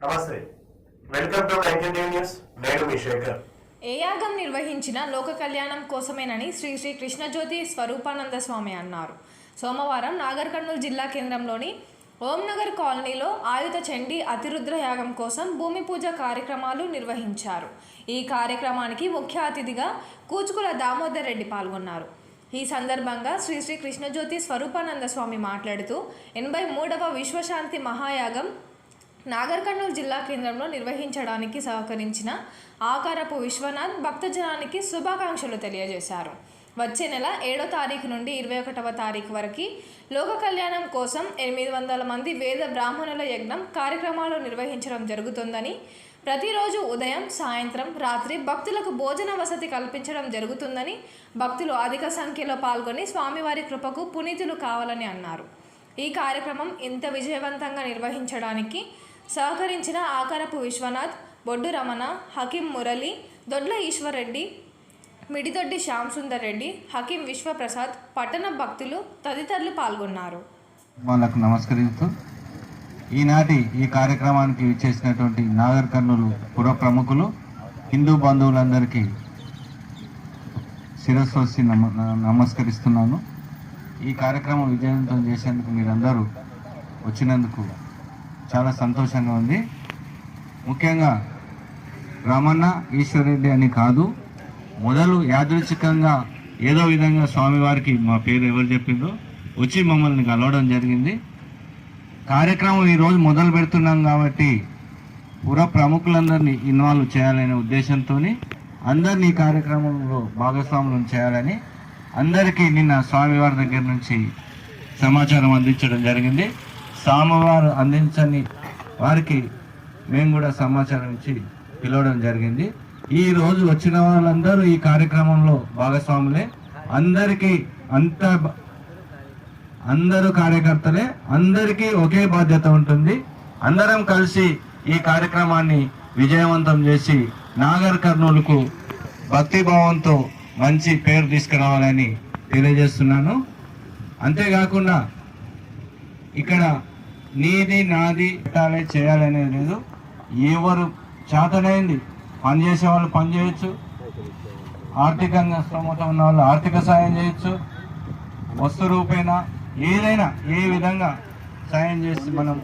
నమస్తే. Welcome to news. నేను మీ శేఖర్. ఏ యాగం నిర్వహించిన లోక కళ్యాణం కోసమేనని శ్రీ శ్రీ కృష్ణజ్యోతి స్వరూపానంద స్వామి అన్నారు. సోమవారం నాగర్ కర్నూలు జిల్లా కేంద్రంలోని ఓంనగర్ కాలనీలో ఆయుధ చండీ అతిరుద్ర యాగం కోసం భూమి పూజ కార్యక్రమాలు నిర్వహించారు. ఈ కార్యక్రమానికి ముఖ్య అతిథిగా కూచుకుల దామోదర్ రెడ్డి పాల్గొన్నారు. ఈ సందర్భంగా శ్రీ శ్రీ కృష్ణజ్యోతి స్వరూపానంద స్వామి మాట్లాడుతూ ఎనభై మూడవ విశ్వశాంతి మహాయాగం నాగర్ కర్నూలు జిల్లా కేంద్రంలో నిర్వహించడానికి సహకరించిన ఆకారపు విశ్వనాథ్ భక్తజనానికి శుభాకాంక్షలు తెలియజేశారు. వచ్చే నెల ఏడో తారీఖు నుండి ఇరవై ఒకటవ తారీఖు వరకు లోక కళ్యాణం కోసం ఎనిమిది వందల మంది వేద బ్రాహ్మణుల యజ్ఞం కార్యక్రమాలు నిర్వహించడం జరుగుతుందని ప్రతిరోజు ఉదయం సాయంత్రం రాత్రి భక్తులకు భోజన వసతి కల్పించడం జరుగుతుందని భక్తులు అధిక సంఖ్యలో పాల్గొని స్వామివారి కృపకు పునీతులు కావాలని అన్నారు. ఈ కార్యక్రమం ఇంత విజయవంతంగా నిర్వహించడానికి సహకరించిన ఆకారపు విశ్వనాథ్ బొడ్డు రమణ హకీం మురళి దొడ్ల ఈశ్వర్రెడ్డి మిడిదొడ్డి శ్యామ్ సుందర్ రెడ్డి హకీం విశ్వప్రసాద్ పట్టణ భక్తులు తదితరులు పాల్గొన్నారు. వాళ్ళకు నమస్కరిస్తూ ఈనాటి ఈ కార్యక్రమానికి ఇచ్చేసినటువంటి నాగర్ కర్నూలు పుర ప్రముఖులు హిందూ బంధువులందరికీ శిరస్సు వచ్చి నమ నమస్కరిస్తున్నాను. ఈ కార్యక్రమం విజయవంతం చేసేందుకు మీరందరూ వచ్చినందుకు చాలా సంతోషంగా ఉంది. ముఖ్యంగా రమణ ఈశ్వరెడ్డి అని కాదు మొదలు యాదృచ్ఛికంగా ఏదో విధంగా స్వామివారికి మా పేరు ఎవరు చెప్పిందో వచ్చి మమ్మల్ని కలవడం జరిగింది. కార్యక్రమం ఈరోజు మొదలు పెడుతున్నాం కాబట్టి పుర ప్రముఖులందరినీ ఇన్వాల్వ్ చేయాలనే ఉద్దేశంతో అందరినీ కార్యక్రమంలో భాగస్వాములను చేయాలని అందరికీ నిన్న స్వామివారి దగ్గర నుంచి సమాచారం అందించడం జరిగింది. స్వామివారు అందించని వారికి మేము కూడా సమాచారం ఇచ్చి పిలవడం జరిగింది. ఈ రోజు వచ్చిన వాళ్ళందరూ ఈ కార్యక్రమంలో భాగస్వాములే. అందరికీ అంత అందరూ కార్యకర్తలే. అందరికీ ఒకే బాధ్యత ఉంటుంది. అందరం కలిసి ఈ కార్యక్రమాన్ని విజయవంతం చేసి నాగర్ కర్నూలుకు భక్తిభావంతో మంచి పేరు తీసుకురావాలని తెలియజేస్తున్నాను. అంతేకాకుండా ఇక్కడ నీది నాది పెట్టాలి చేయాలనేది లేదు. ఎవరు చేతనైంది పని చేసే వాళ్ళు పని చేయొచ్చు. ఆర్థికంగా స్తోమత ఉన్న వాళ్ళు ఆర్థిక సాయం చేయొచ్చు. వస్తు రూపేణా ఏదైనా ఏ విధంగా సాయం చేసి మనం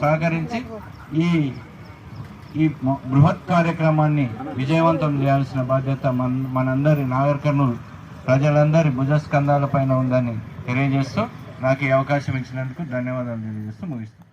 సహకరించి ఈ ఈ బృహత్ కార్యక్రమాన్ని విజయవంతం చేయాల్సిన బాధ్యత మన మనందరి నాగర్ కర్నూలు ప్రజలందరి భుజస్కంధాల పైన ఉందని తెలియజేస్తూ నాకు ఈ అవకాశం ఇచ్చినందుకు ధన్యవాదాలు తెలియజేస్తూ ముగిస్తాను